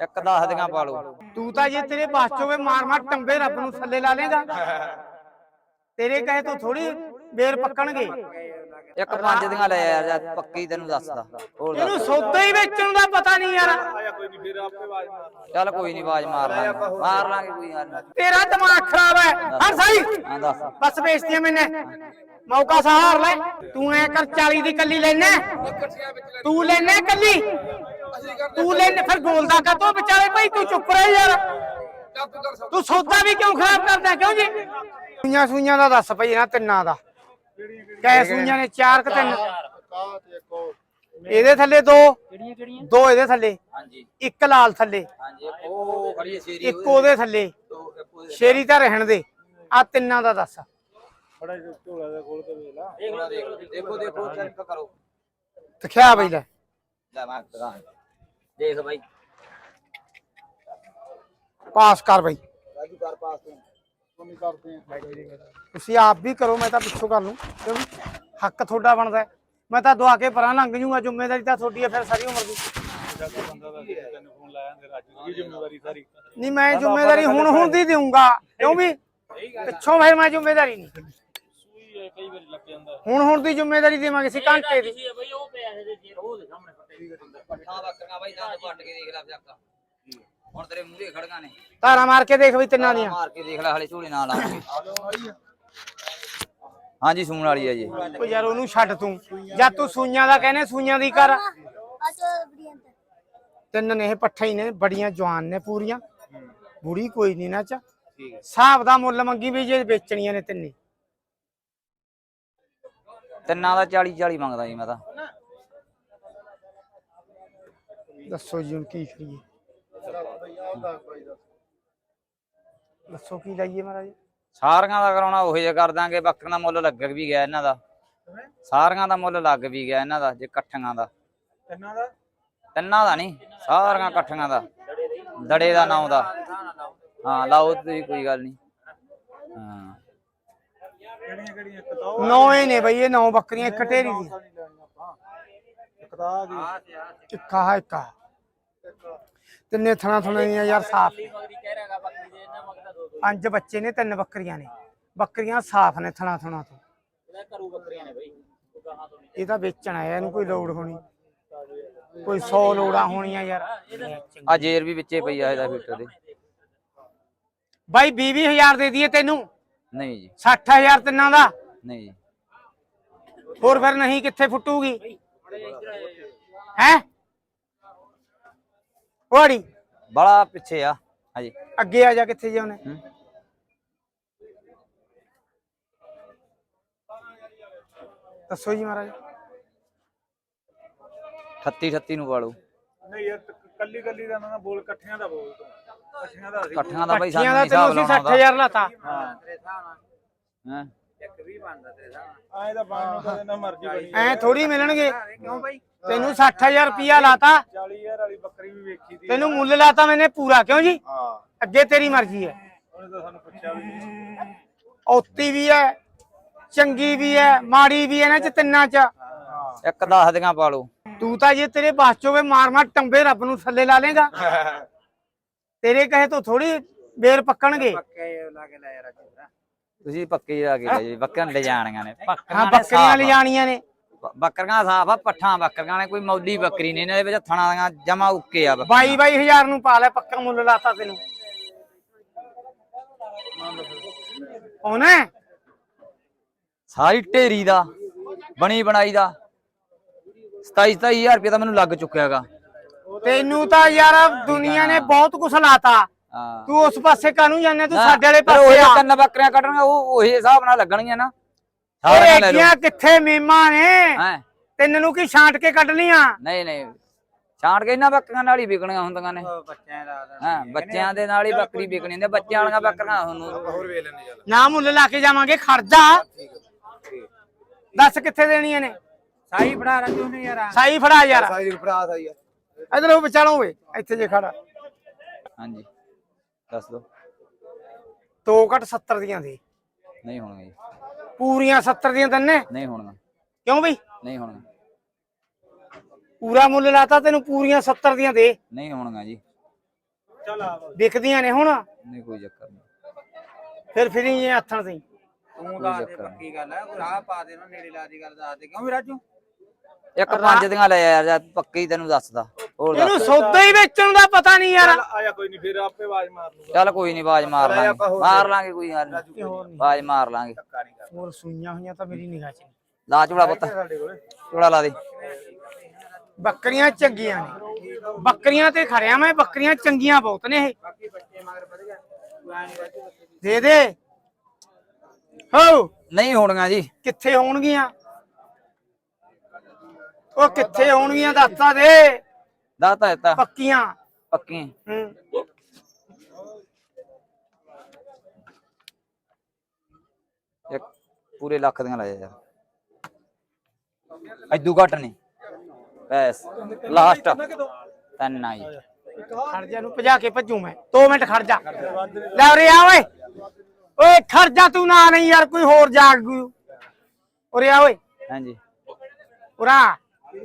ਇੱਕ 10 ਦੀਆਂ ਪਾ ਲਓ ਤੂੰ ਤਾਂ ਜੇ ਤੇਰੇ ਬਾਸ ਚੋਵੇ ਮਾਰ ਮਾਰ ਟੰਬੇ ਰੱਬ ਨੂੰ ਥੱਲੇ ਲਾ ਲੇਗਾ ਤੇਰੇ ਕਹੇ ਤੋਂ ਥੋੜੀ ਬੇਰ ਪੱਕਣਗੇ। ਇੱਕ ਪੰਜ ਦੀਆਂ ਲੈ ਯਾਰ ਜਾਂ ਪੱਕੀ ਤੈਨੂੰ ਦੱਸਦਾ। ਹੋਰ ਇਹਨੂੰ ਸੌਦਾ ਹੀ ਵੇਚਣ ਦਾ ਪਤਾ ਨਹੀਂ ਯਾਰ। ਚੱਲ ਕੋਈ ਨਹੀਂ ਆਵਾਜ਼ ਮਾਰ ਲਾਂਗੇ। ਮਾਰ ਲਾਂਗੇ ਕੋਈ ਨੀ। ਤੇਰਾ ਦਿਮਾਗ ਖਰਾਬ ਹੈ। ਹਰ ਸਹੀ ਹਾਂ ਦੱਸ। ਬਸ ਵੇਚਦੀਆਂ ਮੈਨੇ। ਮੌਕਾ ਸਹਾਰ ਲੈ। ਤੂੰ ਐ ਕਰ 40 ਦੀ ਕੱਲੀ ਲੈਣਾ ਤੂੰ ਲੈਣਾ ਕੱਲੀ। ਤੂੰ ਲੈਣਾ ਫਿਰ ਬੋਲਦਾ ਕਾ ਤੂੰ ਵਿਚਾਰੇ ਭਾਈ ਤੂੰ ਚੁੱਪ ਰਹਿ ਯਾਰ। ਤੂੰ ਸੌਦਾ ਵੀ ਕਿਉਂ ਖਰਾਬ ਕਰਦਾ ਕਿਉਂ ਜੀ? ਸੂਈਆਂ ਸੂਈਆਂ ਦਾ ਦੱਸ ਪਈ ਨਾ ਤਿੰਨਾਂ ਦਾ। ਕੈ ਸੂਈਆਂ ਨੇ ਚਾਰ ਕਿ ਤਿੰਨ। ਇਹਦੇ ਥੱਲੇ ਦੋ। ਕਿਹੜੀਆਂ ਕਿਹੜੀਆਂ ਦੋ ਇਹਦੇ ਥੱਲੇ। ਹਾਂਜੀ। ਇੱਕ ਲਾਲ ਥੱਲੇ। ਹਾਂਜੀ ਇੱਕ ਉਹ ਖੜੀ ਹੈ ਸ਼ੇਰੀ ਇੱਕ ਉਹਦੇ ਥੱਲੇ। ਸ਼ੇਰੀ ਤਾਂ ਰਹਿਣ ਦੇ। ਆ ਤਿੰਨਾਂ ਦਾ ਦੱਸ। ਦੇਖ ਲਓ ਦੇਖ ਲਓ ਦੇਖੋ ਦੇਖੋ ਚੈੱਕ ਕਰੋ। ਦਿਖਿਆ ਬਈ ਲੈ। ਲੈ ਮੈਂ ਦਿਖਾਂ। ਦੇਖ ਬਾਈ। ਪਾਸ ਕਰ ਬਈ। ਰਾਜੂ ਕਰ ਪਾਸ ਤੂੰ। ਤੁਸੀਂ ਆਪ ਵੀ ਕਰੋ ਮੈਂ ਤਾਂ ਪਿੱਛੋਂ ਕਰ ਲੂੰ ਕਿਉਂ ਵੀ ਹੱਕ ਤੁਹਾਡਾ ਬਣਦਾ ਹੈ। ਮੈਂ ਤਾਂ ਦੁਆ ਕੇ ਪਰਾਂ ਲੰਘ ਜੂਗਾ ਜ਼ਿੰਮੇਵਾਰੀ ਤਾਂ ਤੁਹਾਡੀ ਹੈ ਫਿਰ ਸਾਰੀ ਉਮਰ ਦੀ। ਨਹੀਂ ਮੈਂ ਜ਼ਿੰਮੇਵਾਰੀ ਹੁਣ ਹੁਣ ਦੀ ਦੇਊਂਗਾ। ਕਿਉਂ ਵੀ ਪਿੱਛੋਂ ਫਿਰ ਮੈਂ ਜ਼ਿੰਮੇਵਾਰੀ ਨਹੀਂ। ਹੁਣ ਹੁਣ ਦੀ ਜ਼ਿੰਮੇਵਾਰੀ ਦੇਵਾਂਗੇ ਸੀ ਘੰਟੇ ਦੀ ਪੱਠਾ ਬੱਕਰੀਆਂ ਬਾਈ ਦੰਦ ਪੱਟ ਕੇ ਦੇਖ ਲੈ ਚੱਕ। ਹੁਣ ਤੇਰੇ ਮੂਹਰੇ ਖੜੀਆਂ ਨੇ ਧਾਰਾ ਮਾਰ ਕੇ ਦੇਖ ਬਈ ਤਿੰਨਾਂ ਦੀਆਂ। ਮਾਰ ਕੇ ਦੇਖ ਲੈ ਹਲੇ ਝੋਲੇ ਨਾਲ ਆਵਾਂਗੇ ਹਾਂਜੀ ਸੂਣ ਵਾਲੀ ਹੈ ਜੀ। ਉਹ ਯਾਰ ਉਹਨੂੰ ਛੱਡ ਤੂੰ। ਜਾਂ ਤੂੰ ਸੂਈਆਂ ਦਾ ਕਹਿੰਦੇ ਸੂਈਆਂ ਦੀ ਕਰ ਤਿੰਨ ਨੇ ਇਹ ਪੱਠਾ ਹੀ ਨੇ ਬੜੀਆਂ ਜਵਾਨ ਨੇ ਪੂਰੀਆਂ। ਬੁੜੀ ਕੋਈ ਨਹੀਂ ਨਾ ਚ। ਠੀਕ ਹੈ ਹਿਸਾਬ ਦਾ ਮੁੱਲ ਮੰਗੀ ਵੀ ਜੇ ਵੇਚਣੀਆਂ ਨੇ ਤਿੰਨੇ। ਤਿੰਨਾਂ ਦਾ 40 40 ਮੰਗਦਾ ਜੀ ਮੈਂ ਤਾਂ। ਦੱਸੋ ਜੀ ਹੁਣ ਕੀ ਕਰੀਏ। ਦੱਸੋ ਕੀ ਲਈਏ ਮਹਾਰਾਜ। ਸਾਰੀਆਂ ਦਾ ਕਰਾਉਣਾ ਉਹੀ ਜਿਹਾ ਕਰ ਦਾਂਗੇ ਬੱਕਰੀਆਂ ਦਾ ਮੁੱਲ ਲੱਗ ਵੀ ਗਿਆ ਇਹਨਾਂ ਦਾ। ਸਾਰੀਆਂ ਦਾ ਮੁੱਲ ਲੱਗ ਵੀ ਗਿਆ ਇਹਨਾਂ ਦਾ ਜੇ ਇਕੱਠੀਆਂ ਦਾ। ਤਿੰਨਾਂ ਦਾ? ਤਿੰਨਾਂ ਦਾ ਨਹੀਂ ਸਾਰੀਆਂ ਇਕੱਠੀਆਂ ਦਾ। ਦੜੇ ਦਾ ਨਾਮ ਦਾ। ਹਾਂ ਲਾਓ ਤੁਸੀਂ ਕੋਈ ਗੱਲ ਨਹੀਂ। ਹਾਂ। ਕਿਹੜੀਆਂ ਕਿਹੜੀਆਂ? ਨੌ ਹੀ ਨੇ ਬਈ ਇਹ ਨੌ ਬੱਕਰੀਆਂ ਇੱਕ ਢੇਰੀ ਦੀ। ਇੱਕ ਇੱਕ। ਤਿੰਨੇ ਥਣਾ ਥਣਾ ਦੀਆਂ ਯਾਰ ਸਾਫ਼। ਨੇ ਪੰਜ ਬੱਚੇ ਨੇ ਤਿੰਨ ਬੱਕਰੀਆਂ ਨੇ। ਬੱਕਰੀਆਂ ਸਾਫ਼ ਨੇ ਥਣਾ ਥਣਾ ਤੋਂ। ਇਹ ਤਾਂ ਵੇਚਣ ਆਇਆ ਇਹਨੂੰ ਕੋਈ ਲੋੜ ਹੋਣੀ। ਕੋਈ 100 ਲੋੜਾਂ ਹੋਣੀਆਂ ਯਾਰ। ਆ ਜੇਰ ਵੀ ਵਿੱਚੇ ਪਈ ਆ ਇਹਦਾ ਫਿਲਟਰ ਦੇ ਬਾਈ 20000 ਦੇ ਦਈਏ ਤੈਨੂੰ। ਨਹੀਂ ਜੀ। 60000 ਤਿੰਨਾਂ ਦਾ? ਨਹੀਂ ਜੀ। ਹੋਰ ਫਿਰ ਨਹੀਂ ਕਿੱਥੇ ਫੁੱਟੂਗੀ? ਹੈ? ਵਾੜੀ ਬੜਾ ਪਿੱਛੇ ਆ। ਹਾਂਜੀ। ਅੱਗੇ ਆ ਜਾ ਕਿੱਥੇ ਜਾਉਣੇ ਹੂੰ। ਦੱਸੋ ਜੀ ਮਹਾਰਾਜ। 38 38 ਨੂੰ ਵਾਲੋ ਨਹੀਂ ਯਾਰ ਕੱਲੀ ਕੱਲੀ ਦਾ ਨਾ ਬੋਲ ਇਕੱਠਿਆਂ ਦਾ ਬੋਲ ਤੂੰ। ਇਕੱਠਿਆਂ ਦਾ ਇਕੱਠੀਆਂ ਦਾ ਬਾਈ ਪੱਠੀਆਂ ਸਾਨੂੰ ਦਾ ਨਹੀਂ ਤੈਨੂੰ ਹਿਸਾਬ ਅਸੀਂ ਲਾਉਣਾ 60000 ਲਾਤਾ। ਹਾਂ। ਆਏ ਤਾਂ ਬਣ ਨੂੰ ਕਦੇ ਨਾ ਮਰਜ਼ੀ ਬਣੀ ਐ ਥੋੜੀ ਮਿਲਣਗੇ। ਤੈਨੂੰ 60000 ਰੁਪਿਆ ਲਾਤਾ। 40000 ਵਾਲੀ ਬੱਕਰੀ ਵੀ ਵੇਖੀ ਦੀ ਤੈਨੂੰ ਮੁੱਲ ਲਾਤਾ ਮੈਨੇ ਪੂਰਾ ਕਿਉਂ ਜੀ? ਹਾਂ। ਅੱਗੇ ਤੇਰੀ ਮਰਜ਼ੀ ਹੈ। ਉਹਨੇ ਤਾਂ ਸਾਨੂੰ ਪੁੱਛਿਆ ਵੀ ਨਹੀਂ। ਔਤੀ ਵੀ ਹੈ ਚੰਗੀ ਵੀ ਹੈ ਮਾੜੀ ਵੀ ਹੈ ਨਾ ਚ ਤਿੰਨਾਂ ਚ। ਇੱਕ 10 ਦੀਆਂ ਪਾ ਲਓ। ਤੂੰ ਤਾਂ ਜੇ ਤੇਰੇ ਬਾਸ ਚੋਵੇ ਮਾਰ ਮਾਰ ਟੰਬੇ ਰੱਬ ਨੂੰ ਥੱਲੇ ਲਾ ਲੇਗਾ ਤੇਰੇ ਕਹੇ ਤੋਂ ਥੋੜੀ ਬੇਰ ਪੱਕਣਗੇ। ਤੁਸੀਂ ਪੱਕੇ ਹੀ ਆ ਕੇ ਲੈ ਜੀ ਬੱਕਰੀਆਂ ਲੈ ਜਾਣੀਆਂ ਨੇ। ਹਾਂ ਬੱਕਰੀਆਂ ਨੇ ਬੱਕਰੀਆਂ ਸਾਫ਼ ਆ। ਲਿਜਾਣੀਆਂ ਨੇ। ਬੱਕਰੀਆਂ ਸਾਫ਼ ਆ ਪੱਠਾਂ ਬੱਕਰੀਆਂ ਨੇ ਕੋਈ ਮੌਲੀ ਬੱਕਰੀ ਨਹੀਂ ਇਹਨਾਂ ਦੇ ਵਿੱਚ ਥਣਾ ਦੀਆਂ ਜਮਾ ਉੱਕੇ ਆ। ਬਾਈ ਬਾਈ ਹਜ਼ਾਰ ਨੂੰ ਪਾ ਲੈ ਪੱਕਾ ਮੁੱਲ ਲਾਤਾ ਤੈਨੂੰ। ਕੌਣ ਹੈ? ਸਾਰੀ ਢੇਰੀ ਦਾ ਬਣੀ ਬਣਾਈ ਦਾ 27 27000 ਰੁਪਏ ਤਾਂ ਮੈਨੂੰ ਲੱਗ ਚੁੱਕਿਆਗਾ ਤੈਨੂੰ ਤਾਂ ਯਾਰ ਦੁਨੀਆ ਨੇ ਬਹੁਤ ਕੁਛ ਲਾਤਾ। ਹਾਂ। ਤੂੰ ਉਸ ਪਾਸੇ ਕਾਹਨੂੰ ਜਾਂਦਾ? ਤੂੰ ਨਾ, ਸਾਡੇ ਵਾਲੇ ਪਾਸੇ ਉਹੀ ਆ। ਤਿੰਨ ਬੱਕਰੀਆਂ ਕੱਢਣੀਆਂ ਉਹ ਉਹੀ ਹਿਸਾਬ ਨਾਲ ਲੱਗਣਗੀਆਂ ਨਾ। ਓਏ ਸਾਰੀਆਂ ਲੈ ਲਓ। ਐਡੀਆਂ ਕਿੱਥੇ ਮੀਮਾਂ ਨੇ? ਹੈ? ਤਿੰਨ ਨੂੰ ਕੀ ਛਾਂਟ ਕੇ ਕੱਢ ਲੀਆਂ ਨਹੀਂ ਨਹੀਂ। ਛਾਂਟ ਕੇ ਇਹਨਾਂ ਬੱਕਰੀਆਂ ਨਾਲ ਹੀ ਵਿਕਣੀਆਂ ਹੁੰਦੀਆਂ ਨੇ। ਹਾਂ ਬੱਚਿਆਂ ਦੇ ਨਾਲ ਹੀ ਬੱਕਰੀ ਵਿਕਣੀ ਹੁੰਦੀ ਆ, ਬੱਚਿਆਂ ਵਾਲੀਆਂ ਬੱਕਰੀਆਂ ਤੁਹਾਨੂੰ ਨਾ ਮੁੱਲ ਲਾ ਕੇ ਜਾਵਾਂਗੇ ਖਰਜਾ ਦੱਸ ਕਿੱਥੇ ਦੇਣੀਆਂ ਨੇ? ਸਾਈ ਫੜਾ ਰਾਜੂ ਨੇ ਯਾਰ। ਸਾਈ ਫੜਾ ਯਾਰ। ਸਾਈ ਫੜਾ ਸਾਈ ਇਧਰ ਉਹ ਵਿਚਾਲੋਂ ਵੇ ਇੱਥੇ ਜੇ ਖੜਾ। ਹਾਂਜੀ ਦੱਸ ਦੋ ਦੋ ਘੱਟ 70 ਦੀਆਂ ਦੇ ਨਹੀਂ ਹੋਣਗੇ ਜੀ। ਪੂਰੀਆਂ 70 ਦੀਆਂ ਤੰਨੇ? ਨਹੀਂ ਹੋਣਗਾ ਕਿਉਂ ਬਈ? ਨਹੀਂ ਹੋਣਗਾ ਪੂਰਾ ਮੁੱਲ ਲਾਤਾ ਤੈਨੂੰ ਪੂਰੀਆਂ 70 ਦੀਆਂ ਦੇ। ਨਹੀਂ ਹੋਣਗਾ ਜੀ। ਚੱਲ ਆ ਬਸ। ਵਿਕਦੀਆਂ ਨੇ ਹੁਣ। ਨਹੀਂ ਕੋਈ ਚੱਕਰ ਨਹੀਂ। ਫਿਰ ਫਿਰ ਇਹ ਹੱਥਾਂ ਸੀ ਤੂੰ ਦੱਸ ਦੇ ਪੱਕੀ ਗੱਲ ਹੈ ਕੋਈ ਰਾਹ ਪਾ ਦੇ ਨਾ ਨੇੜੇ ਲਾ ਦੀ ਗੱਲ ਦੱਸ ਦੇ। ਕਿਉਂ ਵੀ ਰਾਜੂ? ਇੱਕ ਪੰਜ ਦੀਆਂ ਲੈ ਯਾਰ ਜਦ ਪੱਕੀ ਤੈਨੂੰ ਦੱਸਦਾ। ਹੋਰ ਇਹਨੂੰ ਦੱਸ। ਸੌਦਾ ਹੀ ਵੇਚਣ ਦਾ ਪਤਾ ਨਹੀਂ ਯਾਰ। ਚੱਲ ਆਇਆ ਕੋਈ ਨਹੀਂ ਫਿਰ ਆਪੇ ਆਵਾਜ਼ ਮਾਰ ਲੂਗਾ ਚੱਲ ਕੋਈ ਨਹੀਂ ਆਵਾਜ਼ ਮਾਰ ਲਾਂਗੇ। ਮਾਰ ਲਾਂਗੇ ਕੋਈ ਗੱਲ ਨੀ ਆਵਾਜ਼ ਮਾਰ ਲਾਂਗੇ। ਹੋਰ ਸੂਈਆਂ ਹੋਈਆਂ ਤਾਂ ਮੇਰੀ ਨਿਗਾਹ 'ਚ ਨਹੀਂ। ਲਾ ਚੂੜਾ ਪੁੱਤ। ਚੂੜਾ ਲਾ ਦੇ। ਬੱਕਰੀਆਂ ਚੰਗੀਆਂ ਨੇ। ਬੱਕਰੀਆਂ ਤੇ ਖੜਿਆ ਮੈਂ ਬੱਕਰੀਆਂ ਚੰਗੀਆਂ ਬਹੁਤ ਨੇ ਇਹ। ਨਹੀਂ ਦੀ ਦੇ। ਹੋ। ਨਹੀਂ ਹੋਣੀਆਂ ਜੀ। ਕਿੱਥੇ ਹੋਣਗੀਆਂ? ਉਹ ਕਿੱਥੇ ਹੋਣਗੀਆਂ ਦੱਸਤਾ ਦੇ। ਦਾਤਾ ਦਿੱਤਾ। ਪੱਕੀਆਂ। ਪੱਕੀ ਹੂੰ। ਇੱਕ ਪੂਰੇ ਲੱਖ ਦੀਆਂ ਲੈ ਜਾ ਯਾਰ ਐਦੂ ਘੱਟ ਨਹੀਂ। ਬਸ ਲਾਸਟ ਤਿੰਨ ਆਈ ਖੜ ਜਾ ਨੂੰ ਭਜਾ ਕੇ ਭੱਜੂ ਮੈਂ। 2 ਮਿੰਟ ਖੜ ਜਾ ਲੈ ਉਰੇ ਆ ਓਏ। ਓਏ ਖੜ ਜਾ ਤੂੰ ਨਾ ਨਹੀਂ ਯਾਰ ਕੋਈ ਹੋਰ ਜਾਗ। ਗੂ ਉਰੇ ਆ ਓਏ। ਹਾਂਜੀ। ਉਰਾ।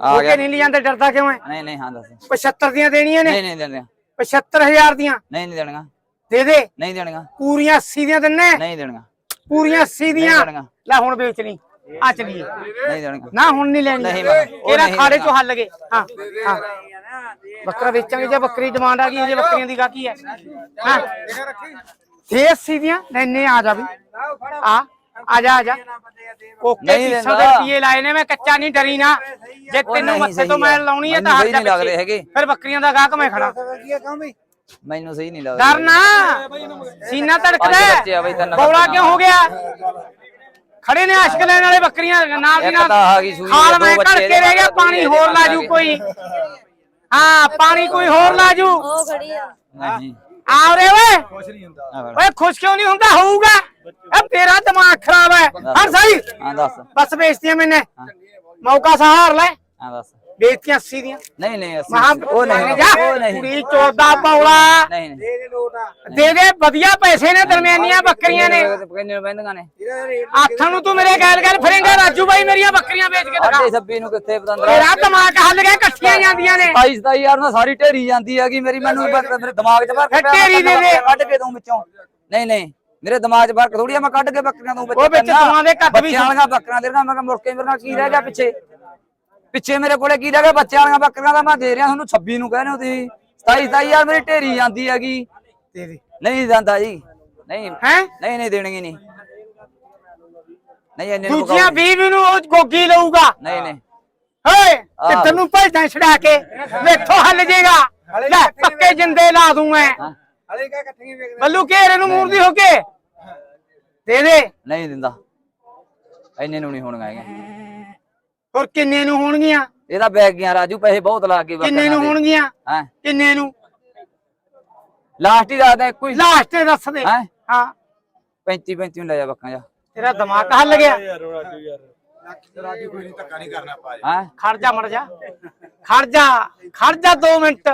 ਆ ਗਿਆ। ਕੇ ਨਹੀਂ ਲਈ ਜਾਂਦੇ ਡਰਦਾ ਕਿਉਂ ਹੈ ਨਹੀਂ ਨਹੀਂ ਹਾਂ ਦੱਸ। 75 ਦੀਆਂ ਦੇਣੀਆਂ ਨੇ? ਨਹੀਂ ਨਹੀਂ ਦੇਣੀਆਂ 75000 ਦੀਆਂ? ਨਹੀਂ ਨਹੀਂ ਦੇਣੀਆਂ। ਦੇ ਦੇ। ਨਹੀਂ ਦੇਣੀਆਂ। ਪੂਰੀਆਂ 80 ਦੀਆਂ ਦਿੰਨੇ? ਨਹੀਂ ਦੇਣੀਆਂ। ਪੂਰੀਆਂ 80 ਦੀਆਂ। ਲੈ ਹੁਣ ਵੇਚ ਲਈ। ਆ ਚਲੀਏ। ਨਹੀਂ ਦੇਣੀਆਂ। ਨਾ ਹੁਣ ਨਹੀਂ ਲੈਣੀ ਨਹੀਂ ਇਹਦਾ ਨਹੀਂ ਖਾੜੇ। ਚੋਂ ਹੱਲ ਗਏ? ਹਾਂ ਹਾਂ। ਬੱਕਰਾ ਵੇਚਾਂਗੇ ਜੇ ਬੱਕਰੀ ਡਿਮਾਂਡ ਆ ਗਈ ਜੇ ਬੱਕਰੀਆਂ ਦੀ ਗਾਕੀ ਹੈ ਹਾਂ। ਦੇ 80 ਦੀਆਂ? ਲੈਨੇ ਆ ਜਾ ਵੀ। ਆ ਆ ਜਾ ਆ ਜਾ। ਓਕੇ ਨਹੀਂ ਸੀਸਾਂ ਦੇ ਲੈਂਦਾ। ਰੁਪਏ ਲਾਏ ਨੇ ਮੈਂ ਕੱਚਾ ਨਹੀਂ ਡਰੀ ਨਾ ਜੇ ਉਹ ਤੈਨੂੰ ਨਹੀਂ ਮੱਥੇ ਸਹੀ ਤੋਂ ਆ। ਲਾਉਣੀ ਹੈ ਮੈਨੂੰ ਤਾਂ ਹਟ ਸਹੀ ਜਾ ਨਹੀਂ ਲੱਗ ਪਿੱਛੇ। ਰਹੇ ਹੈਗੇ। ਫਿਰ ਬੱਕਰੀਆਂ ਦਾ ਗਾਹਕ ਮੈਂ ਖੜਾ ਮੈਨੂੰ ਸਹੀ ਨਹੀਂ ਲੱਗਦਾ ਡਰ ਨਾ ਸੀਨਾ ਧੜਕਦਾ ਪੰਜ ਬੱਚੇ ਆ ਬਈ, ਤਿੰਨ ਬੌਲਾ ਬੱਕਰੀਆਂ। ਕਿਉਂ ਹੋ ਗਿਆ ਖੜੇ ਨੇ ਆਸ਼ਕ ਲੈਣ ਵਾਲੇ ਬੱਕਰੀਆਂ ਨਾਲ ਦੀ ਇੱਕ ਨਾਲ ਤਾਂ ਆ ਗਈ ਸੂਈ ਖਾਲ ਦੇ, ਦੋ ਮੈਂ ਬੱਚੇ ਘੜ ਕੇ ਇਹਦੇ ਰਹਿ ਗਿਆ ਮਗਰ, ਪਾਣੀ ਹੋਰ ਹੈਗੇ। ਕੋਈ ਹਾਂ ਪਾਣੀ ਕੋਈ ਹੋਰ ਲਾਜੂ ਉਹ ਖੜੀ ਆ ਨਹੀਂ ਆ ਰੇ ਓਏ ਕੁਛ ਨਹੀਂ ਹੁੰਦਾ ਆ ਫੜ। ਓਏ ਖੁਸ਼ ਕਿਉਂ ਨਹੀਂ ਹੁੰਦਾ ਹੋਊਗਾ ਇਹ ਤੇਰਾ ਦਿਮਾਗ ਖਰਾਬ ਹੈ। ਹਾਂ ਸਹੀ। ਹਾਂ ਦੱਸ। ਬਸ ਵੇਚਤੀਆਂ ਮੈਨੇ। ਮੌਕਾ ਸਹਾਰ ਲੈ। ਹਾਂ ਦੱਸ। ਵੇਚਤੀਆਂ 80 ਦੀਆਂ। ਨਹੀਂ ਨਹੀਂ ਮਹਾ ਉਹ ਨਹੀਂ ਉਹ ਨਹੀਂ। ਕੁੜੀ ਚੋਦਾ ਬੌਲਾ। ਨਹੀਂ ਨਹੀਂ। ਦੇ ਦੇ ਲੋਟ ਆ। ਦੇ ਦੇ ਵਧੀਆ ਪੈਸੇ ਨੇ ਦਰਮਿਆਨੀਆਂ ਬੱਕਰੀਆਂ ਨੇ। ਕਿੰਨੇ ਬੈਂਦੀਆਂ ਨੇ? ਆਥਾਂ ਨੂੰ ਤੂੰ ਮੇਰੇ ਗੈਲ ਗੈਲ ਫਿਰੇਂਗਾ ਰਾਜੂ ਬਾਈ ਮੇਰੀਆਂ ਬੱਕਰੀਆਂ ਵੇਚ ਕੇ ਦਿਖਾ। ਸਾਡੇ 26 ਨੂੰ ਕਿੱਥੇ ਪਤੰਦਰਾ? ਤੇਰਾ ਦਿਮਾਗ ਹੱਲ ਗਿਆ ਇਕੱਠੀਆਂ ਜਾਂਦੀਆਂ ਨੇ। 27 27 ਯਾਰ ਨਾ ਸਾਰੀ ਢੇਰੀ ਜਾਂਦੀ ਹੈਗੀ ਮੇਰੀ ਮੈਨੂੰ ਮੇਰੇ ਦਿਮਾਗ 'ਚ ਢੇਰੀ ਦੇ ਦੇ। ਕੱਢ ਕੇ ਦੂੰ ਵਿੱਚੋਂ। ਨਹੀਂ ਨਹੀਂ। ਮੇਰੇ ਦਿਮਾਗ 'ਚ ਫ਼ਰਕ ਥੋੜੀ ਆ ਮੈਂ ਕੱਢ ਕੇ ਬੱਕਰੀਆਂ ਦੂੰ ਉਹ ਵਿੱਚ ਦੋਵਾਂ ਦੇ ਕੱਦ ਵੀ ਬੱਚਿਆਂ ਵਾਲੀਆਂ ਬੱਕਰੀਆਂ ਦੇ ਮੈਂ ਮੁੜ ਕੇ ਮੇਰੇ ਨਾਲ ਕੀ ਰਹਿ ਗਿਆ ਪਿੱਛੇ? ਪਿੱਛੇ ਮੇਰੇ ਕੋਲੇ ਕੀ ਰਹਿ ਗਿਆ? ਬੱਚਿਆਂ ਵਾਲੀਆਂ ਬੱਕਰੀਆਂ ਦਾ ਮੈਂ ਦੇ ਰਿਹਾ ਤੁਹਾਨੂੰ 26 ਨੂੰ ਕਹਿੰਦੇ ਹੋ ਤੁਸੀਂ। 27 27 ਯਾਰ ਮੇਰੀ ਢੇਰੀ ਜਾਂਦੀ ਹੈਗੀ। ਦੇ ਨਹੀਂ ਜਾਂਦਾ ਜੀ। ਨਹੀਂ ਹੈ? ਨਹੀਂ ਨਹੀਂ ਦੇਣਗੇ ਨਹੀਂ। ਨਹੀਂ ਇੰਨੇ ਨੂੰ ਦੂਜੀਆਂ ਪਕਾਓ। 20 ਨੂੰ ਉਹ ਗੋਗੀ ਲਊਗਾ। ਨਹੀਂ ਨਹੀਂ। ਓਏ ਕਿੱਧਰ ਨੂੰ ਭਜਦਾ ਛਡਾ ਕੇ ਵੇਖੋ ਹੱਲ ਜੇਗਾ। ਲੈ ਪੱਕੇ ਜਿੰਦੇ ਲਾ ਦੂੰ ਮੈਂ। ਹਾਂ। ਹਲੇ ਕਾ ਇਕੱਠੀਆਂ ਵੇਚਦੇ ਬੱਲੂ ਘੇਰੇ ਨੂੰ ਮੂਰਦੀ ਹੋ ਕੇ। ਦੇ ਦੇ। ਨਹੀਂ ਦਿੰਦਾ। ਇੰਨੇ ਨੂੰ ਨਹੀਂ ਹੋਣਗਾ ਹੈਗੇ ਹੋਰ ਕਿੰਨੇ ਨੂੰ ਹੋਣਗੀਆਂ? ਇਹਦਾ ਬੈਗ ਗਿਆ ਰਾਜੂ ਪੈਸੇ ਬਹੁਤ ਲਾ ਕੇ ਕਿੰਨੇ ਨੂੰ ਹੋਣਗੀਆਂ? ਹਾਂ? ਕਿੰਨੇ ਨੂੰ? ਲਾਸਟ ਹੀ ਦੱਸਦਾ ਇੱਕੋ ਹੀ ਲਾਸਟ ਤੇ ਦੱਸ ਦੇ। ਹੈ? ਹਾਂ। 35 35 ਨੂੰ ਲੈ ਜਾ ਬੱਕਾਂ ਜਾ। ਤੇਰਾ ਦਿਮਾਗ ਹੱਲ ਗਿਆ। ਯਾਰ ਰਾਜੂ ਯਾਰ। ਹੈ? ਖੜ ਜਾ ਮੜ ਜਾ। ਖੜ ਜਾ ਖੜ ਜਾ 2 ਮਿੰਟ।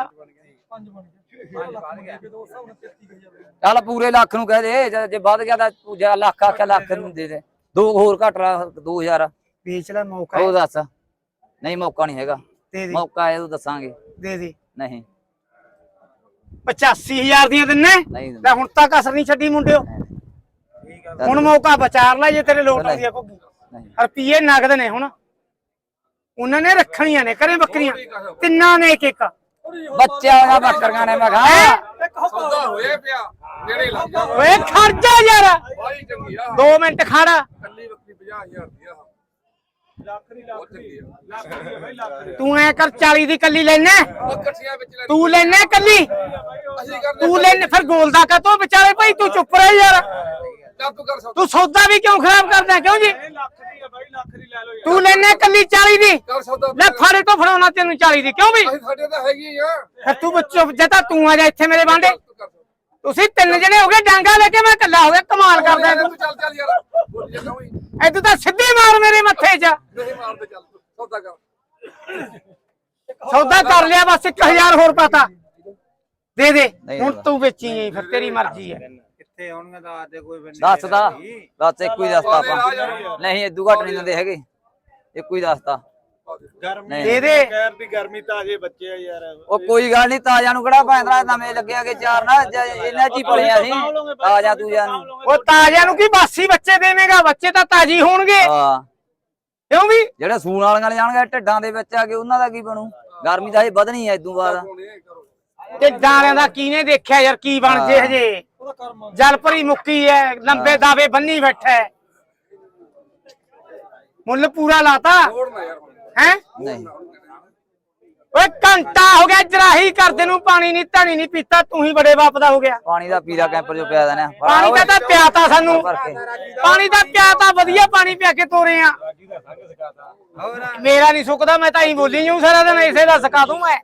ਚੱਲ ਪੂਰੇ ਲੱਖ ਨੂੰ ਕਹਿ ਦੇ ਜੇ- ਜੇ ਵੱਧ ਗਿਆ ਤਾਂ ਤੂੰ ਜੇ ਲੱਖ ਆਖਿਆ ਲੱਖ ਨੂੰ ਦੇ ਦੇ। ਦੋ ਹੋਰ ਘੱਟ ਲਾ 2000 ਵੇਚ ਲੈ ਮੌਕਾ ਉਹ ਦੱਸ। ਨਹੀਂ ਮੌਕਾ ਨਹੀਂ ਹੈਗਾ। ਦੇ ਦੇ। ਮੌਕਾ ਹੈ ਉਹ ਦੱਸਾਂਗੇ। ਦੇ ਦੇ। ਨਹੀਂ। 85000 ਦੀਆਂ ਦਿੰਨੇ? ਨਹੀਂ ਲੈ ਹੁਣ ਤੱਕ ਅਸਰ ਨਹੀਂ ਛੱਡੀ ਮੁੰਡਿਓ। ਹੁਣ ਮੌਕਾ ਬਚਾਰ ਲੈ ਜੇ ਤੇਰੇ ਲੋਟ ਆਉਂਦੀ ਆ ਘੁੱਗੀ ਨਹੀਂ। ਰੁਪਈਏ ਨਗਦ ਨੇ ਹੁਣ। ਉਹਨਾਂ ਨੇ ਰੱਖਣੀਆਂ ਨੇ ਕਰੇ ਬੱਕਰੀਆਂ। ਤਿੰਨਾਂ ਨੇ ਇੱਕ ਇੱਕ ਬੱਚਿਆਂ ਦਾ ਬੱਕਰੀਆਂ ਨੇ ਮੈਂ ਕਿਹਾ। ਸੌਦਾ ਹੋਇਆ ਪਿਆ ਨੇੜੇ ਲੱਗ ਓਏ ਖੜ ਜਾ ਯਾਰ। ਬਾਈ ਚੰਗੀ ਆ। 2 ਮਿੰਟ ਖੜ। ਕੱਲੀ ਬੱਕਰੀ 50000 ਦੀ ਆ। ਲੱਖ ਦੀ ਲੱਖ ਦੀ। ਤੂੰ ਐ ਕਰ 40 ਦੀ ਕੱਲੀ ਲੈਣਾ ਤੂੰ ਲੈਣਾ ਕੱਲੀ। ਤੂੰ ਲੈਣ ਫਿਰ ਗੋਲਦਾ ਕਾ ਤੂੰ ਵਿਚਾਰੇ ਭਾਈ ਤੂੰ ਚੁੱਪ ਰਹਿ ਯਾਰ। ਤੂੰ ਕਰ ਸੌਦਾ ਤੂੰ ਸੌਦਾ ਵੀ ਕਿਉਂ ਖਰਾਬ ਕਰਦਾ ਕਿਉਂ ਜੀ? ਇਹ ਲੱਖ ਦੀ ਆ ਬਾਈ ਲੱਖ ਦੀ ਲੈ ਲਓ ਯਾਰ। ਤੂੰ ਲੈਣਾ ਕੱਲੀ 40 ਦੀ। ਕਰ ਸੌਦਾ ਲੈ ਫਾੜੇ ਤੋਂ ਫੜਾਉਣਾ ਤੈਨੂੰ 40 ਦੀ ਕਿਉਂ ਵੀ? ਅਸੀਂ ਸਾਡੇ ਤਾਂ ਹੈਗੀ ਆ। ਫਿਰ ਤੂੰ ਬੱਚੋ ਜਦਾ ਤੂੰ ਆ ਜਾ ਇੱਥੇ ਮੇਰੇ ਬਾਂਡੇ ਤੂੰ ਕਰ ਸੌਦਾ। ਤੁਸੀਂ ਤਿੰਨ ਜਣੇ ਹੋ ਗਏ ਡਾਂਗਾ ਲੈ ਕੇ ਮੈਂ ਇਕੱਲਾ ਹੋ ਗਿਆ ਕਮਾਲ ਕਰਦਾ ਤੂੰ। ਤੂੰ ਚੱਲ ਚੱਲ ਯਾਰ। ਬੋਲੀ ਜਾਂਦਾ ਹੋਈ ਐ ਤੂੰ ਸਿੱਧੀ ਮਾਰ ਮੇਰੇ ਮੱਥੇ 'ਚ। ਨਹੀਂ ਮਾਰਦੇ ਚੱਲ ਤੂੰ ਸੌਦਾ ਕਰ। ਸੌਦਾ ਕਰ ਲਿਆ ਬਸ 1000 ਹੋਰ ਪਾਤਾ। ਦੇ ਦੇ ਨਹੀਂ ਹੁਣ ਦੇਣਾ। ਤੂੰ ਵੇਚੀ ਫਿਰ ਤੇਰੀ ਮਰਜ਼ੀ ਹੈ। ਕਿੱਥੇ ਆਉਣਗੇ ਦੱਸ ਦੇ ਕੋਈ ਬੰਦੇ ਦੱਸਦਾ ਦੱਸ ਇੱਕੋ ਹੀ ਦੱਸਦਾ ਆਪਾਂ। ਨਹੀਂ ਇਦੂ ਘੱਟ ਨਹੀਂ ਦਿੰਦੇ ਹੈਗੇ। ਇੱਕੋ ਹੀ ਦੱਸਦਾ ਗਰਮੀ। ਦੇ ਦੇ ਗੈਰ ਦੀ ਗਰਮੀ ਤਾਜੇ ਬੱਚੇ ਆ ਯਾਰ। ਉਹ ਕੋਈ ਗੱਲ ਨਹੀਂ ਤਾਜਾ ਨੂੰ ਕਿਹੜਾ ਪੈਂਦਾ ਨਵੇਂ ਲੱਗਿਆ ਕਿ ਚਾਰ ਨਾ ਇਹਨਾਂ ਚ ਹੀ ਪਲੀਆਂ ਸੀ ਤਾਜਾ ਤੂੰ ਜਾਨ ਉਹ ਤਾਜ਼ਿਆਂ ਨੂੰ ਕੀ ਬਾਸੀ ਬੱਚੇ ਦੇਵੇਂਗਾ? ਬੱਚੇ ਤਾਂ ਤਾਜੀ ਹੋਣਗੇ। ਹਾਂ। ਕਿਉਂ ਵੀ? ਜਿਹੜੇ ਸੂਣ ਵਾਲੀਆਂ ਲੈ ਜਾਣਗੇ ਢਿੱਡਾਂ ਦੇ ਵਿੱਚ ਆ ਕੇ ਉਹਨਾਂ ਦਾ ਕੀ ਬਣੂ? ਗਰਮੀ ਤਾਂ ਹਜੇ ਵਧਣੀ ਐ ਇਦੋਂ ਬਾਅਦ। ਤੇ ਡਾਲਿਆਂ ਦਾ ਕੀਨੇ ਦੇਖਿਆ ਯਾਰ ਕੀ ਬਣ ਜੇ ਹਜੇ? ਜਲ ਭਰੀ ਮੁੱਕੀ ਐ ਲੰਬੇ ਦਾਵੇ ਬੰਨੀ ਬੈਠਾ ਹੈ। ਮੁੱਲ ਪੂਰਾ ਲਾਤਾ। ਹੈ? ਨਹੀਂ। ਓਏ ਘੰਟਾ ਹੋ ਗਿਆ ਜਰਾਹੀ ਕਰਦੇ ਨੂੰ ਪਾਣੀ ਨਹੀਂ ਧਣੀ ਨਹੀਂ ਪੀਤਾ ਤੂੰ ਹੀ ਬੜੇ ਬਾਪ ਦਾ ਹੋ ਗਿਆ। ਪਾਣੀ ਦਾ ਪੀਲਾ ਕੈਂਪਰ ਜੋ ਪਿਆ ਦੇਣਾ ਪਾਣੀ ਦਾ ਤਾਂ ਪਿਆਤਾ ਸਾਨੂੰ। ਪਾਣੀ ਦਾ ਪਿਆਤਾ ਵਧੀਆ ਪਾਣੀ ਪਿਆ ਕੇ ਤੋਰੇ ਆ। ਮੇਰਾ ਨਹੀਂ ਸੁੱਕਦਾ ਮੈਂ ਤਾਂ ਹੀ ਬੋਲੀ ਜੂ ਸਾਰਾ ਦਿਨ ਇਸੇ ਦਾ ਸਕਾ ਦੂੰ ਮੈਂ।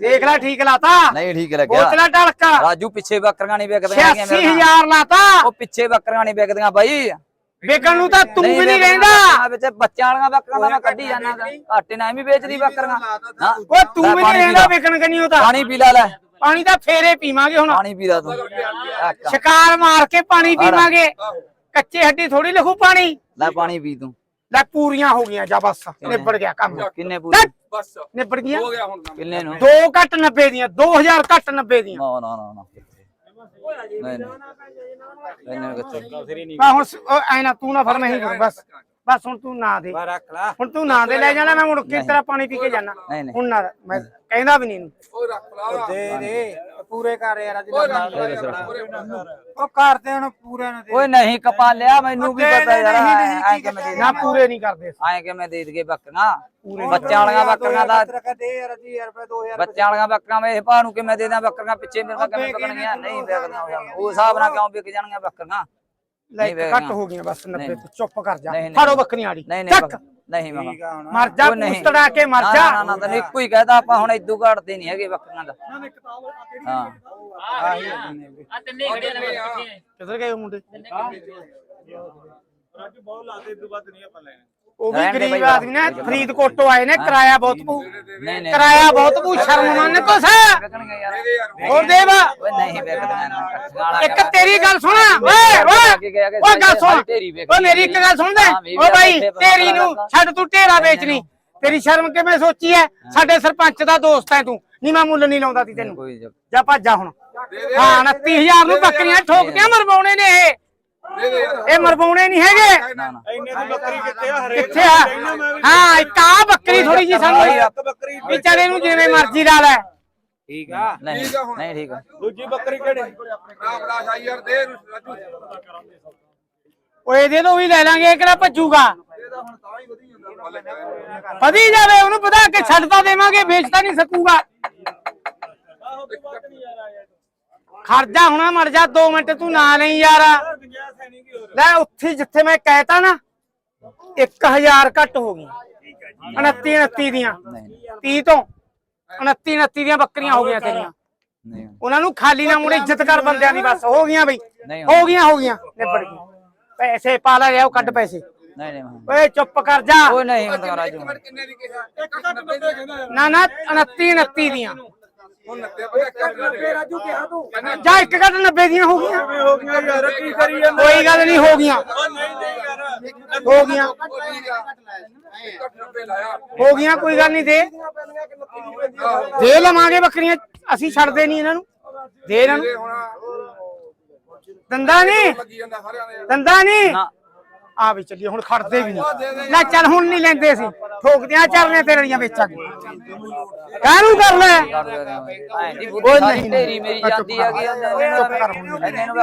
ਦੇਖ ਲੈ ਠੀਕ ਲਾਤਾ। ਨਹੀਂ ਠੀਕ ਲੱਗਿਆ। ਬੋਤਲਾ ਟਲਕਾ ਰਾਜੂ ਪਿੱਛੇ ਬੱਕਰੀਆਂ ਨਹੀਂ ਵਿਕਦੀਆਂ ਹੈਗੀਆਂ ਮੇਰੇ ਨਾਲ। 86000 ਲਾਤਾ। ਉਹ ਪਿੱਛੇ ਬੱਕਰੀਆਂ ਨਹੀਂ ਵਿਕਦੀਆਂ ਬਾਈ। ਵੇਚਣ ਨੂੰ ਤਾਂ ਤੂੰ ਵੀ ਨਹੀਂ। ਰਹਿੰਦਾ ਵਿੱਚ ਬੱਚਿਆਂ ਵਾਲੀਆਂ ਬੱਕਰੀਆਂ ਦਾ ਮੈਂ ਕੱਢੀ ਜਾਣਾ ਘਾਟੇ ਨਾਲ ਵੀ ਵੇਚਦੀ ਬੱਕਰੀਆਂ। ਓਏ ਤੂੰ ਲੈ ਵੀ ਪਾਣੀ ਨਹੀਂ ਲਾ। ਵੇਚਣ ਕਨੀ ਉਹ ਤਾਂ। ਪਾਣੀ ਪੀ ਲੈ ਲੈ। ਪਾਣੀ ਤਾਂ ਫੇਰੇ ਪੀਵਾਂਗੇ ਹੁਣ। ਪਾਣੀ ਪੀ ਲੈ ਤੂੰ। ਸ਼ਿਕਾਰ ਮਾਰ ਕੇ ਪਾਣੀ ਪੀਵਾਂਗੇ। ਕੱਚੇ ਹੱਡੀ ਥੋੜੀ ਲਖੂ ਪਾਣੀ। ਲੈ ਪਾਣੀ ਪੀ ਤੂੰ। ਲੈ ਪੂਰੀਆਂ ਹੋ ਗਈਆਂ ਜਾ ਬਸ ਨਿਬੜ ਗਿਆ ਕੰਮ। ਕਿੰਨੇ ਪੂਰੇ? ਬਸ। ਨਿਬੜ ਗਈਆਂ ਹੋ ਗਿਆ ਹੁਣ ਕੰਮ। ਕਿੰਨੇ ਨੂੰ? ਦੋ ਘੱਟ 90 ਦੀਆਂ 2000 ਘੱਟ 90 ਦੀਆਂ। ਨਾ ਨਾ ਨਾ ਨਾ। ਨਹੀਂ ਨਹੀਂ। ਆ ਹੁਣ ਉਹ ਐ ਨਾ ਤੂੰ ਨਾ ਫੜ ਮੈਂ ਹੀ ਕਰੂੰ ਬਸ। ਬਸ ਹੁਣ ਤੂੰ ਨਾ ਦੇ। ਬਾ ਰੱਖ ਲਾ। ਹੁਣ ਤੂੰ ਨਾ ਦੇ ਲੈ ਜਾਣਾ ਮੈਂ ਮੁੜ ਕੇ ਤੇਰਾ ਪਾਣੀ ਪੀ ਕੇ ਜਾਣਾ ਨਹੀਂ ਨਹੀਂ। ਹੁਣ ਨਾ ਮੈਂ ਕਹਿੰਦਾ ਵੀ ਨਹੀਂ। ਓਏ ਰੱਖ ਲਾ। ਦੇ ਦੇ। ਪੂਰੇ ਕਰ ਯਾਰ ਅੱਜ। ਉਹ ਕਰਦੇ ਹੁਣ ਪੂਰੇ ਨੂੰ ਦੇ ਓਏ ਨਹੀਂ ਕਪਾ ਲਿਆ ਮੈਨੂੰ ਵੀ ਪਤਾ ਯਾਰ ਐ ਕੀ ਕਿਵੇਂ ਦੇ ਨਾ ਪੂਰੇ ਨਹੀਂ ਕਰਦੇ ਐ ਕਿਵੇਂ ਦੇ ਦਈਏ ਬੱਕਰੀਆਂ? ਬੱਚਿਆਂ ਵਾਲੀਆਂ ਬੱਕਰੀਆਂ ਦਾ ਦੇ ਯਾਰ ਜੀ ਯਾਰ ਰੁਪਏ 2000 ਬੱਚਿਆਂ ਵਾਲੀਆਂ ਬੱਕਰੀਆਂ ਵੇ ਭਾ ਨੂੰ ਕਿਵੇਂ ਦੇ ਦਾਂ ਬੱਕਰੀਆਂ ਪਿੱਛੇ ਮੇਰੇ ਨਾਲ ਕਿਵੇਂ ਵਿਕਣਗੀਆਂ ਨਹੀਂ ਵਿਕਦੀਆਂ ਉਹ ਹਿਸਾਬ ਨਾਲ ਕਿਉਂ ਵਿਕ ਜਾਣਗੀਆਂ ਬੱਕਰੀਆਂ? ਲੈ। ਘੱਟ ਹੋ ਗਈਆਂ ਬਸ 90 ਨਹੀਂ। ਤੋਂ। ਚੁੱਪ ਕਰ ਜਾ। ਫੜੋ ਬੱਕਰੀਆਂ ਆੜੀ ਨਹੀਂ ਨਹੀਂ ਮਾਮਾ। ਠੀਕ ਆ ਹੁਣ। ਮਰ ਜਾ ਉਹ ਨਹੀਂ। ਪੁੱਤੜਾ ਕੇ ਮਰ ਨਾ ਜਾ। ਨਾ ਨਾ ਤੈਨੂੰ ਇੱਕੋ ਹੀ ਕਹਿਦਾ ਆਪਾਂ ਹੁਣ ਇਦੋਂ ਘਾਟਦੇ ਨਹੀਂ ਹੈਗੇ ਬੱਕਰੀਆਂ ਦਾ। ਹਾਂ। ਆਹੀ ਆ। ਜਿੰਨੇ ਵੀ। ਕਿੱਧਰ ਗਏ ਉਹ ਮੁੰਡੇ? ਰਾਜੂ ਬਹੁਤ ਲਾਤੇ ਇਦੋਂ ਵੱਧ ਨਹੀਂ ਆਪਾਂ ਲੈਣੇ। ਉਹ ਵੀ ਰਹਿਣ ਦੇ ਗਰੀਬ ਆਦਮੀ ਨੇ ਫਰੀਦਕੋਟੋਂ ਆਏ ਨੇ ਕਿਰਾਇਆ ਬਹੁਤ ਪੂ ਨਹੀਂ ਨਹੀਂ ਕਿਰਾਇਆ ਬਹੁਤ ਪੂ ਸ਼ਰਮ ਮੰਨ ਕੁਛ ਯਾਰ। ਹੋਰ ਦੇਵਾ। ਓਏ ਨਹੀਂ ਵਿਕਦੀਆਂ ਨਾ। ਕੱਟੀਆਂ ਵਾਲਾ ਇੱਕ ਤੇਰੀ ਗੱਲ ਸੁਣ। ਓਏ ਓਏ ਓਏ ਗੱਲ ਸੁਣ। ਓਏ ਮੇਰੀ ਇੱਕ ਗੱਲ ਸੁਣ ਦੇ ਓ ਬਾਈ ਤੇਰੀ ਨੂੰ ਛੱਡ ਤੂੰ ਢੇਰਾ ਵੇਚਣੀ। ਤੇਰੀ ਸ਼ਰਮ ਕਿਵੇਂ ਸੋਚੀ ਐ? ਸਾਡੇ ਸਰਪੰਚ ਦਾ ਦੋਸਤ ਐ ਤੂੰ। ਨੀ ਮੈਂ ਮੁੱਲ ਨਹੀਂ ਲਾਉਂਦਾ ਤੀ ਤੈਨੂੰ। ਕੋਈ ਜਾ ਭੱਜ ਹੁਣ। ਹਾਂ 29000 ਨੂੰ ਬੱਕਰੀਆਂ ਠੋਕਦੀਆਂ ਮਰਵਾਉਣੇ ਨੇ ਇਹ। ਇਹ ਮਰਵਾਉਣੇ ਨਹੀਂ ਹੈਗੇ। ਨਾ ਨਾ ਇੰਨੇ ਦੀ ਬੱਕਰੀ ਕਿੱਥੇ ਆ? ਹਰੇਕ ਕਿੱਥੇ ਆ? ਹਾਂ ਇੱਕ ਆ ਬੱਕਰੀ ਥੋੜੀ ਜੀ ਸਾਨੂੰ ਇੱਕ ਬੱਕਰੀ ਵਿਚਾਰੇ ਨੂੰ ਜਿਵੇਂ ਮਰਜ਼ੀ ਲਾ ਲੈ। ਠੀਕ ਆ। ਨਹੀਂ ਠੀਕ ਆ ਹੁਣ। ਨਹੀਂ ਠੀਕ ਆ। ਦੂਜੀ ਬੱਕਰੀ ਕਿਹੜੀ? ਬੜਾ ਬੜਾ ਸ਼ਾਈ ਯਾਰ ਦੇ ਰਾਜੂ। ਓਏ ਇਹਦੇ ਤੋਂ ਵੀ ਲੈ ਲਾਂਗੇ ਇਹ ਕਿਹੜਾ ਭੱਜੂਗਾ? ਵਧੀ ਜਾਵੇ ਉਹਨੂੰ ਵਧਾ ਕੇ ਛੱਡਦਾ ਦੇਵਾਂਗੇ ਵੇਚਦਾ ਨਹੀਂ ਸਕੂਗਾ। ਖਰਜਾ ਹੋਣਾ ਮਰ ਜਾ 2 ਮਿੰਟ ਤੂੰ ਨਾ ਲਈ ਯਾਰ। ਲੈ ਉੱਥੇ ਜਿੱਥੇ ਮੈਂ ਕਹਿਤਾ ਨਾ 1000 ਘੱਟ ਹੋ ਗਈਆਂ। 29 29 ਦੀਆਂ। ਨਹੀਂ 30 ਤੋਂ 29 29 ਦੀਆਂ ਬੱਕਰੀਆਂ ਹੋ ਗਈਆਂ ਤੇਰੀਆਂ। ਨਹੀਂ ਉਹਨਾਂ ਨੂੰ ਖਾਲੀ ਨਾ ਮੁੜੇ ਇੱਜ਼ਤ ਕਰ ਬੰਦਿਆਂ ਦੀ ਬਸ ਹੋ ਗਈਆਂ ਬਈ। ਹੋ ਗਈਆਂ ਹੋ ਗਈਆਂ ਨਿਬੜ ਗਈ ਪੈਸੇ ਪਾ ਲੈ ਉਹ ਕੱਢ ਪੈਸੇ। ਨਹੀਂ ਨਹੀਂ ਮਾਮਾ। ਓਏ ਚੁੱਪ ਕਰ ਜਾ। ਓਏ ਨਹੀਂ ਹੁੰਦਾ ਰਾਜੂ। ਨਾ ਨਾ 29 29 ਦੀਆਂ। ਹੁਣ ਨੱਬੇ ਪਤਾ ਇੱਕ ਨੱਬੇ ਰਾਜੂ ਕਿਹਾ ਤੂੰ? ਜਾ ਇੱਕ ਘੱਟ 90 ਦੀਆਂ ਹੋ ਗਈਆਂ। ਹੋ ਗਈਆਂ ਯਾਰ ਕੀ ਕਰੀ ਜਾਂਦਾ? ਕੋਈ ਗੱਲ ਨਹੀਂ ਹੋ ਗਈਆਂ। ਹੋ ਗਈਆਂ। ਹੋ ਗਈਆਂ। ਕੋਈ ਗੱਲ ਨਹੀਂ ਦੇ। ਦੇ ਲਵਾਂਗੇ ਬੱਕਰੀਆਂ ਅਸੀਂ ਛੱਡਦੇ ਨਹੀਂ ਇਹਨਾਂ ਨੂੰ। ਦੇ ਇਹਨਾਂ ਨੂੰ। ਦੰਦਾ ਨਹੀਂ। ਦੰਦਾ ਨਹੀਂ। ਆ ਵੀ ਚੱਲੀਏ ਹੁਣ ਖੜਦੇ ਵੀ ਨਹੀਂ। ਲੈ ਚੱਲ ਹੁਣ ਨਹੀਂ ਲੈਂਦੇ ਅਸੀਂ। ਠੋਕਦਿਆਂ ਚੱਲਨੇ ਤੇਰੀਆਂ ਵੇਚਾਂਗੇ ਕਾਹਨੂੰ ਕਰ ਲੈ ਸਾਰੀ ਨਹੀਂ, ਢੇਰੀ ਮੇਰੀ ਜਾਂਦੀ ਹੈਗੀ ਕਰ। ਚੁੱਪ ਕਰ ਹੁਣ।